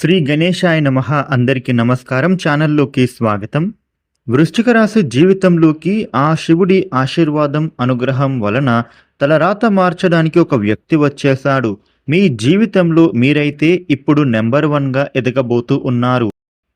శ్రీ గణేశాయ నమ అందరికీ నమస్కారం. ఛానల్లోకి స్వాగతం. వృశ్చిక రాశి జీవితంలోకి ఆ శివుడి ఆశీర్వాదం అనుగ్రహం వలన తలరాత మార్చడానికి ఒక వ్యక్తి వచ్చేశాడు. మీ జీవితంలో మీరైతే ఇప్పుడు నెంబర్ వన్గా ఎదగబోతూ ఉన్నారు.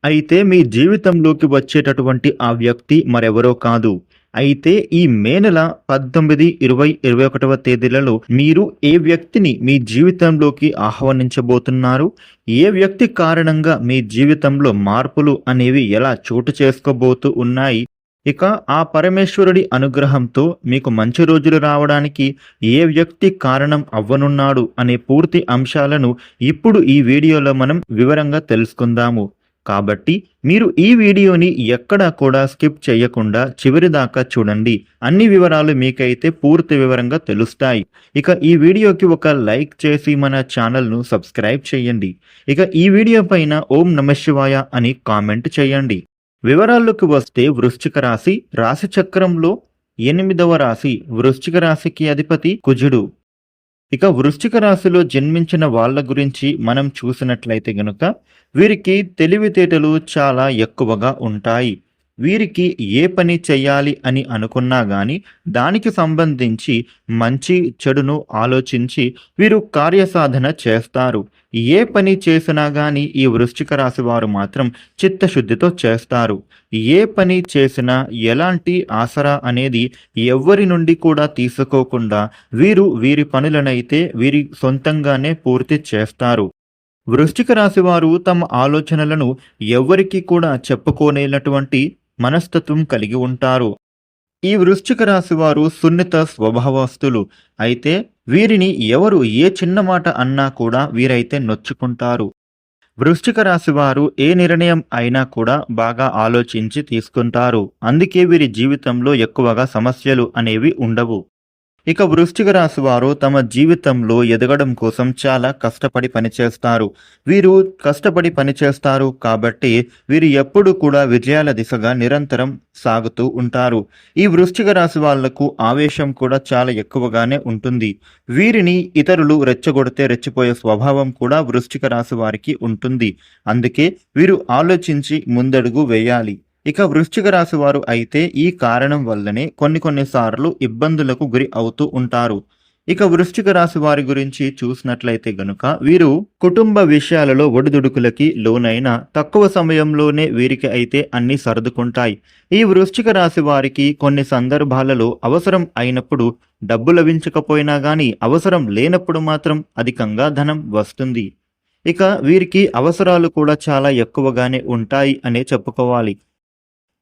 అయితే మీ జీవితంలోకి వచ్చేటటువంటి ఆ వ్యక్తి మరెవరో కాదు. అయితే ఈ మే నెల పద్దెనిమిది ఇరవై ఇరవై ఒకటవ తేదీలలో మీరు ఏ వ్యక్తిని మీ జీవితంలోకి ఆహ్వానించబోతున్నారు? ఏ వ్యక్తి కారణంగా మీ జీవితంలో మార్పులు అనేవి ఎలా చోటు చేసుకోబోతూ ఉన్నాయి? ఇక ఆ పరమేశ్వరుడి అనుగ్రహంతో మీకు మంచి రోజులు రావడానికి ఏ వ్యక్తి కారణం అవ్వనున్నాడు అనే పూర్తి అంశాలను ఇప్పుడు ఈ వీడియోలో మనం వివరంగా తెలుసుకుందాము. కాబట్టి మీరు ఈ వీడియోని ఎక్కడా కూడా స్కిప్ చేయకుండా చివరి దాకా చూడండి. అన్ని వివరాలు మీకైతే పూర్తి వివరంగా తెలుస్తాయి. ఇక ఈ వీడియోకి ఒక లైక్ చేసి మన ఛానల్ను సబ్స్క్రైబ్ చేయండి. ఇక ఈ వీడియో పైన ఓం నమశివాయ అని కామెంట్ చేయండి. వివరాల్లోకి వస్తే వృశ్చిక రాశి. రాశి చక్రంలో ఎనిమిదవ రాశి. వృశ్చిక రాశికి అధిపతి కుజుడు. ఇక వృశ్చిక రాశిలో జన్మించిన వాళ్ళ గురించి మనం చూసినట్లయితే గనుక వీరికి తెలివితేటలు చాలా ఎక్కువగా ఉంటాయి. వీరికి ఏ పని చేయాలి అని అనుకున్నా కానీ దానికి సంబంధించి మంచి చెడును ఆలోచించి వీరు కార్యసాధన చేస్తారు. ఏ పని చేసినా కానీ ఈ వృశ్చిక రాశి వారు మాత్రం చిత్తశుద్ధితో చేస్తారు. ఏ పని చేసినా ఎలాంటి ఆసరా అనేది ఎవ్వరి నుండి కూడా తీసుకోకుండా వీరు వీరి పనులనైతే వీరి సొంతంగానే పూర్తి చేస్తారు. వృశ్చిక రాశి వారు తమ ఆలోచనలను ఎవ్వరికీ కూడా చెప్పుకోలేనటువంటి మనస్తత్వం కలిగి ఉంటారు. ఈ వృశ్చిక రాశి వారు సున్నిత స్వభావస్తులు అయితే వీరిని ఎవరు ఏ చిన్న మాట అన్నా కూడా వీరైతే నొచ్చుకుంటారు. వృశ్చిక రాశి వారు ఏ నిర్ణయం అయినా కూడా బాగా ఆలోచించి తీసుకుంటారు. అందుకే వీరి జీవితంలో ఎక్కువగా సమస్యలు అనేవి ఉండవు. ఇక వృశ్చిక రాశి వారు తమ జీవితంలో ఎదగడం కోసం చాలా కష్టపడి పనిచేస్తారు. వీరు కష్టపడి పనిచేస్తారు కాబట్టి వీరు ఎప్పుడు కూడా విజయాల దిశగా నిరంతరం సాగుతూ ఉంటారు. ఈ వృశ్చిక రాశి వాళ్ళకు ఆవేశం కూడా చాలా ఎక్కువగానే ఉంటుంది. వీరిని ఇతరులు రెచ్చగొడితే రెచ్చిపోయే స్వభావం కూడా వృశ్చిక రాశి వారికి ఉంటుంది. అందుకే వీరు ఆలోచించి ముందడుగు వేయాలి. ఇక వృశ్చిక రాశి వారు అయితే ఈ కారణం వల్లనే కొన్ని కొన్నిసార్లు ఇబ్బందులకు గురి అవుతూ ఉంటారు. ఇక వృశ్చిక రాశి వారి గురించి చూసినట్లయితే గనుక వీరు కుటుంబ విషయాలలో ఒడిదుడుకులకి లోనైన తక్కువ సమయంలోనే వీరికి అయితే అన్ని సర్దుకుంటాయి. ఈ వృశ్చిక రాశి వారికి కొన్ని సందర్భాలలో అవసరం అయినప్పుడు డబ్బు లభించకపోయినా గాని అవసరం లేనప్పుడు మాత్రం అధికంగా ధనం వస్తుంది. ఇక వీరికి అవసరాలు కూడా చాలా ఎక్కువగానే ఉంటాయి అనే చెప్పుకోవాలి.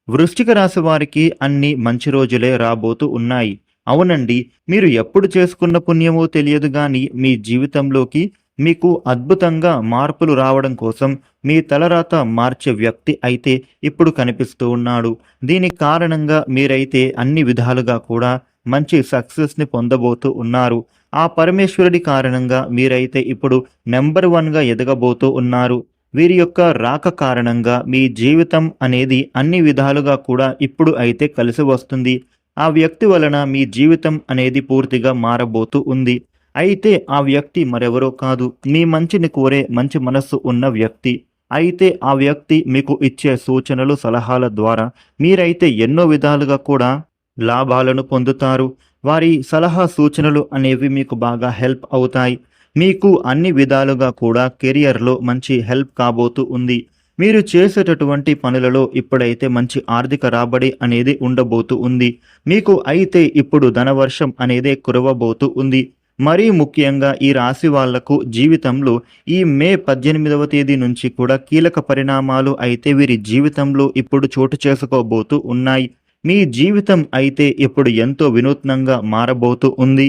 వృశ్చిక రాశి వారికి అన్ని మంచి రోజులే రాబోతూ ఉన్నాయి. అవునండి మీరు ఎప్పుడు చేసుకున్న పుణ్యమో తెలియదు గాని మీ జీవితంలోకి మీకు అద్భుతంగా మార్పులు రావడం కోసం మీ తలరాత మార్చే వ్యక్తి అయితే ఇప్పుడు కనిపిస్తూ ఉన్నాడు. దీని కారణంగా మీరైతే అన్ని విధాలుగా కూడా మంచి సక్సెస్ని పొందబోతూ ఉన్నారు. ఆ పరమేశ్వరుడి కారణంగా మీరైతే ఇప్పుడు నెంబర్ వన్గా ఎదగబోతూ ఉన్నారు. వీరి యొక్క రాక కారణంగా మీ జీవితం అనేది అన్ని విధాలుగా కూడా ఇప్పుడు అయితే కలిసి వస్తుంది. ఆ వ్యక్తి వలన మీ జీవితం అనేది పూర్తిగా మారబోతూ ఉంది. అయితే ఆ వ్యక్తి మరెవరో కాదు. మీ మంచిని కోరే మంచి మనస్సు ఉన్న వ్యక్తి. అయితే ఆ వ్యక్తి మీకు ఇచ్చే సూచనలు సలహాల ద్వారా మీరైతే ఎన్నో విధాలుగా కూడా లాభాలను పొందుతారు. వారి సలహా సూచనలు అనేవి మీకు బాగా హెల్ప్ అవుతాయి. మీకు అన్ని విధాలుగా కూడా కెరియర్లో మంచి హెల్ప్ కాబోతూ ఉంది. మీరు చేసేటటువంటి పనులలో ఇప్పుడైతే మంచి ఆర్థిక రాబడి అనేది ఉండబోతూ ఉంది. మీకు అయితే ఇప్పుడు ధనవర్షం అనేది కురవబోతూ ఉంది. మరీ ముఖ్యంగా ఈ రాశి వాళ్ళకు జీవితంలో ఈ మే పద్దెనిమిదవ తేదీ నుంచి కూడా కీలక పరిణామాలు అయితే వీరి జీవితంలో ఇప్పుడు చోటు చేసుకోబోతూ ఉన్నాయి. మీ జీవితం అయితే ఇప్పుడు ఎంతో వినూత్నంగా మారబోతూ ఉంది.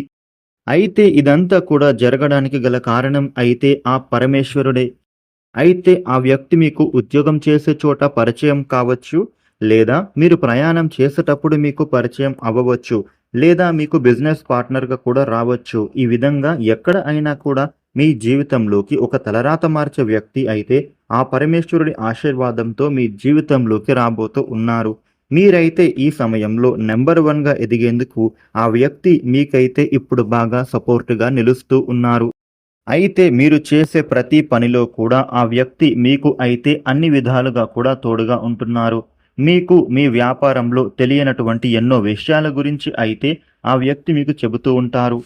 అయితే ఇదంతా కూడా జరగడానికి గల కారణం అయితే ఆ పరమేశ్వరుడే. అయితే ఆ వ్యక్తి మీకు ఉద్యోగం చేసే చోట పరిచయం కావచ్చు లేదా మీరు ప్రయాణం చేసేటప్పుడు మీకు పరిచయం అవ్వవచ్చు లేదా మీకు బిజినెస్ పార్ట్నర్గా కూడా రావచ్చు. ఈ విధంగా ఎక్కడ అయినా కూడా మీ జీవితంలోకి ఒక తలరాత మార్చే వ్యక్తి అయితే ఆ పరమేశ్వరుడి ఆశీర్వాదంతో మీ జీవితంలోకి రాబోతూ ఉన్నారు. మీరైతే ఈ సమయంలో నెంబర్ వన్గా ఎదిగేందుకు ఆ వ్యక్తి మీకైతే ఇప్పుడు బాగా సపోర్టుగా నిలుస్తూ ఉన్నారు. అయితే మీరు చేసే ప్రతి పనిలో కూడా ఆ వ్యక్తి మీకు అయితే అన్ని విధాలుగా కూడా తోడుగా ఉంటున్నారు. మీకు మీ వ్యాపారంలో తెలియనటువంటి ఎన్నో విషయాల గురించి అయితే ఆ వ్యక్తి మీకు చెబుతూ ఉంటారు.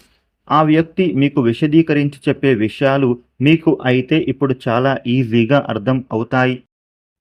ఆ వ్యక్తి మీకు విశదీకరించి చెప్పే విషయాలు మీకు అయితే ఇప్పుడు చాలా ఈజీగా అర్థం అవుతాయి.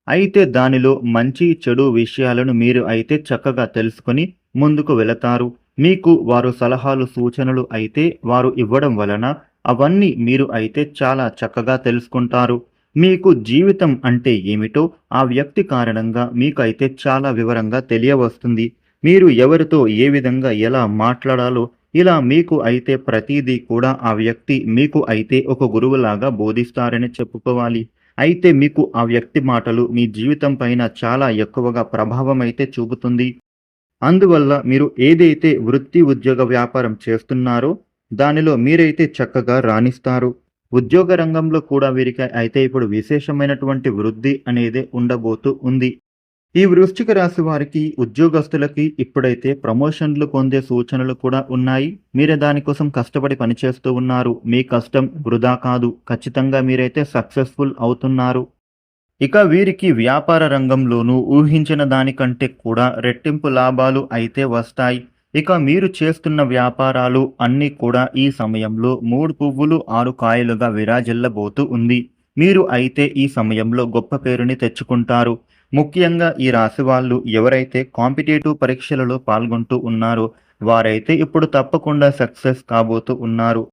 అయితే దానిలో మంచి చెడు విషయాలను మీరు అయితే చక్కగా తెలుసుకొని ముందుకు వెళతారు. మీకు వారు సలహాలు సూచనలు అయితే వారు ఇవ్వడం వలన అవన్నీ మీరు అయితే చాలా చక్కగా తెలుసుకుంటారు. మీకు జీవితం అంటే ఏమిటో ఆ వ్యక్తి కారణంగా మీకు అయితే చాలా వివరంగా తెలియవస్తుంది. మీరు ఎవరితో ఏ విధంగా ఎలా మాట్లాడాలో ఇలా మీకు అయితే ప్రతిదీ కూడా ఆ వ్యక్తి మీకు అయితే ఒక గురువులాగా బోధిస్తారని చెప్పుకోవాలి. అయితే మీకు ఆ వ్యక్తి మాటలు మీ జీవితం పైన చాలా ఎక్కువగా ప్రభావం అయితే చూపుతుంది. అందువల్ల మీరు ఏదైతే వృత్తి ఉద్యోగ వ్యాపారం చేస్తున్నారో దానిలో మీరైతే చక్కగా రాణిస్తారు. ఉద్యోగ రంగంలో కూడా వీరికి అయితే ఇప్పుడు విశేషమైనటువంటి వృద్ధి అనేది ఉండబోతూ ఉంది. ఈ వృశ్చిక రాశి వారికి ఉద్యోగస్తులకి ఇప్పుడైతే ప్రమోషన్లు పొందే సూచనలు కూడా ఉన్నాయి. మీరే దానికోసం కష్టపడి పనిచేస్తూ ఉన్నారు. మీ కష్టం వృధా కాదు. ఖచ్చితంగా మీరైతే సక్సెస్ఫుల్ అవుతున్నారు. ఇక వీరికి వ్యాపార రంగంలోనూ ఊహించిన దానికంటే కూడా రెట్టింపు లాభాలు అయితే వస్తాయి. ఇక మీరు చేస్తున్న వ్యాపారాలు అన్నీ కూడా ఈ సమయంలో మూడు పువ్వులు ఆరు కాయలుగా విరాజిల్లబోతూ ఉంది. మీరు అయితే ఈ సమయంలో గొప్ప పేరుని తెచ్చుకుంటారు. ముఖ్యంగా ఈ రాశి వాళ్ళు ఎవరైతే కాంపిటేటివ్ పరీక్షలలో పాల్గొంటూ ఉన్నారో వారైతే ఇప్పుడు తప్పకుండా సక్సెస్ కాబోతూ ఉన్నారు.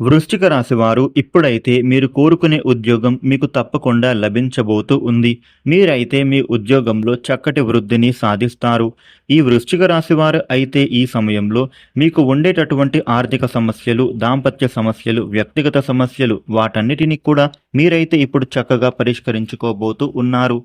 వృశ్చిక రాశి వారు ఇప్పుడైతే మీరు కోరుకునే ఉద్యోగం మీకు తప్పకుండా లభించబోతూ ఉంది. మీరైతే మీ ఉద్యోగంలో చక్కటి వృద్ధిని సాధిస్తారు. ఈ వృశ్చిక రాశి వారు అయితే ఈ సమయంలో మీకు ఉండేటటువంటి ఆర్థిక సమస్యలు దాంపత్య సమస్యలు వ్యక్తిగత సమస్యలు వాటన్నిటిని కూడా మీరైతే ఇప్పుడు చక్కగా పరిష్కరించుకోబోతూ ఉన్నారు.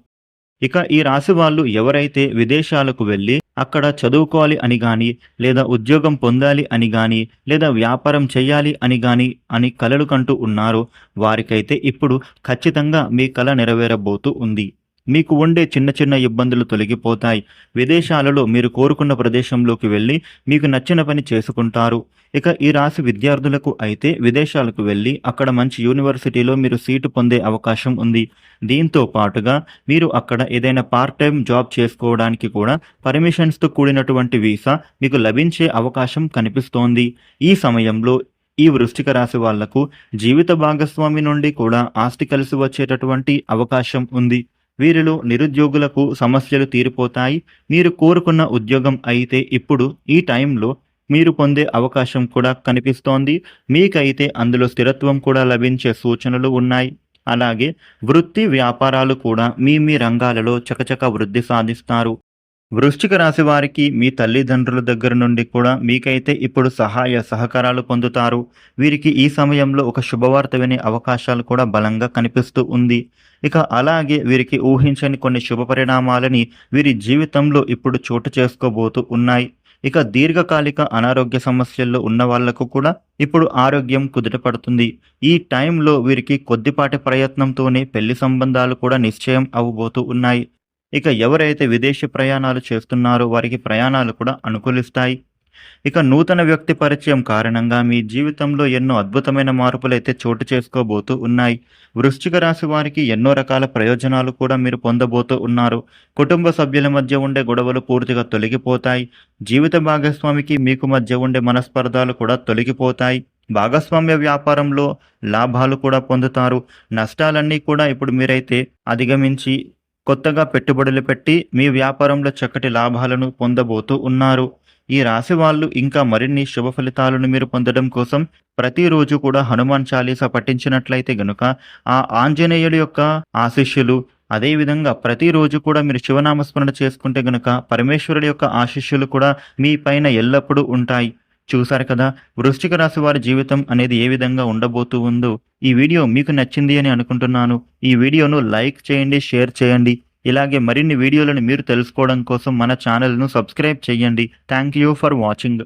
ఇక ఈ రాశి వాళ్ళు ఎవరైతే విదేశాలకు వెళ్ళి అక్కడ చదువుకోవాలి అని కానీ లేదా ఉద్యోగం పొందాలి అని కానీ లేదా వ్యాపారం చేయాలి అని కానీ అని కలలు కంటూ ఉన్నారో వారికైతే ఇప్పుడు ఖచ్చితంగా మీ కళ నెరవేరబోతూ ఉంది. మీకు ఉండే చిన్న చిన్న ఇబ్బందులు తొలగిపోతాయి. విదేశాలలో మీరు కోరుకున్న ప్రదేశంలోకి వెళ్ళి మీకు నచ్చిన పని చేసుకుంటారు. ఇక ఈ రాశి విద్యార్థులకు అయితే విదేశాలకు వెళ్ళి అక్కడ మంచి యూనివర్సిటీలో మీరు సీటు పొందే అవకాశం ఉంది. దీంతో పాటుగా మీరు అక్కడ ఏదైనా పార్ట్ టైం జాబ్ చేసుకోవడానికి కూడా పర్మిషన్స్తో కూడినటువంటి వీసా మీకు లభించే అవకాశం కనిపిస్తోంది. ఈ సమయంలో ఈ వృష్టిక రాశి వాళ్ళకు జీవిత భాగస్వామి నుండి కూడా ఆస్తి కలిసి వచ్చేటటువంటి అవకాశం ఉంది. వీరిలో నిరుద్యోగులకు సమస్యలు తీరిపోతాయి. మీరు కోరుకున్న ఉద్యోగం అయితే ఇప్పుడు ఈ టైంలో మీరు పొందే అవకాశం కూడా కనిపిస్తోంది. మీకైతే అందులో స్థిరత్వం కూడా లభించే సూచనలు ఉన్నాయి. అలాగే వృత్తి వ్యాపారాలు కూడా మీ మీ రంగాలలో చకచక వృద్ధి సాధిస్తారు. వృశ్చిక రాశి వారికి మీ తల్లిదండ్రుల దగ్గర నుండి కూడా మీకైతే ఇప్పుడు సహాయ సహకారాలు పొందుతారు. వీరికి ఈ సమయంలో ఒక శుభవార్త వినే అవకాశాలు కూడా బలంగా కనిపిస్తూ ఉంది. ఇక అలాగే వీరికి ఊహించని కొన్ని శుభ పరిణామాలని వీరి జీవితంలో ఇప్పుడు చోటు చేసుకోబోతూ ఉన్నాయి. ఇక దీర్ఘకాలిక అనారోగ్య సమస్యల్లో ఉన్న వాళ్ళకు కూడా ఇప్పుడు ఆరోగ్యం కుదుటపడుతుంది ఈ టైంలో వీరికి కొద్దిపాటి ప్రయత్నంతోనే పెళ్ళి సంబంధాలు కూడా నిశ్చయం అవ్వబోతూ ఉన్నాయి. ఇక ఎవరైతే విదేశీ ప్రయాణాలు చేస్తున్నారో వారికి ప్రయాణాలు కూడా అనుకూలిస్తాయి. ఇక నూతన వ్యక్తి పరిచయం కారణంగా మీ జీవితంలో ఎన్నో అద్భుతమైన మార్పులు అయితే చోటు చేసుకోబోతూ ఉన్నాయి. వృశ్చిక రాశి వారికి ఎన్నో రకాల ప్రయోజనాలు కూడా మీరు పొందబోతూ ఉన్నారు. కుటుంబ సభ్యుల మధ్య ఉండే గొడవలు పూర్తిగా తొలగిపోతాయి. జీవిత భాగస్వామికి మీకు మధ్య ఉండే మనస్పర్ధాలు కూడా తొలగిపోతాయి. భాగస్వామ్య వ్యాపారంలో లాభాలు కూడా పొందుతారు. నష్టాలన్నీ కూడా ఇప్పుడు మీరైతే అధిగమించి కొత్తగా పెట్టుబడులు పెట్టి మీ వ్యాపారంలో చక్కటి లాభాలను పొందబోతూ ఉన్నారు. ఈ రాశి వాళ్ళు ఇంకా మరిన్ని శుభ ఫలితాలను మీరు పొందడం కోసం ప్రతిరోజు కూడా హనుమాన్ చాలీసా పఠించినట్లయితే గనుక ఆ ఆంజనేయుడి యొక్క ఆశిష్యులు అదేవిధంగా ప్రతిరోజు కూడా మీరు శివనామస్మరణ చేసుకుంటే గనుక పరమేశ్వరుడి యొక్క ఆశిష్యులు కూడా మీ పైన ఎల్లప్పుడూ ఉంటాయి. చూశారు కదా? వృశ్చిక రాశి వారి జీవితం అనేది ఏ విధంగా ఉండబోతూ ఉందో ఈ వీడియో మీకు నచ్చింది అని అనుకుంటున్నాను. ఈ వీడియోను లైక్ చేయండి షేర్ చేయండి. ఇలాగే మరిన్ని వీడియోలను మీరు తెలుసుకోవడం కోసం మన ఛానల్ను సబ్స్క్రైబ్ చేయండి. Thank you for watching.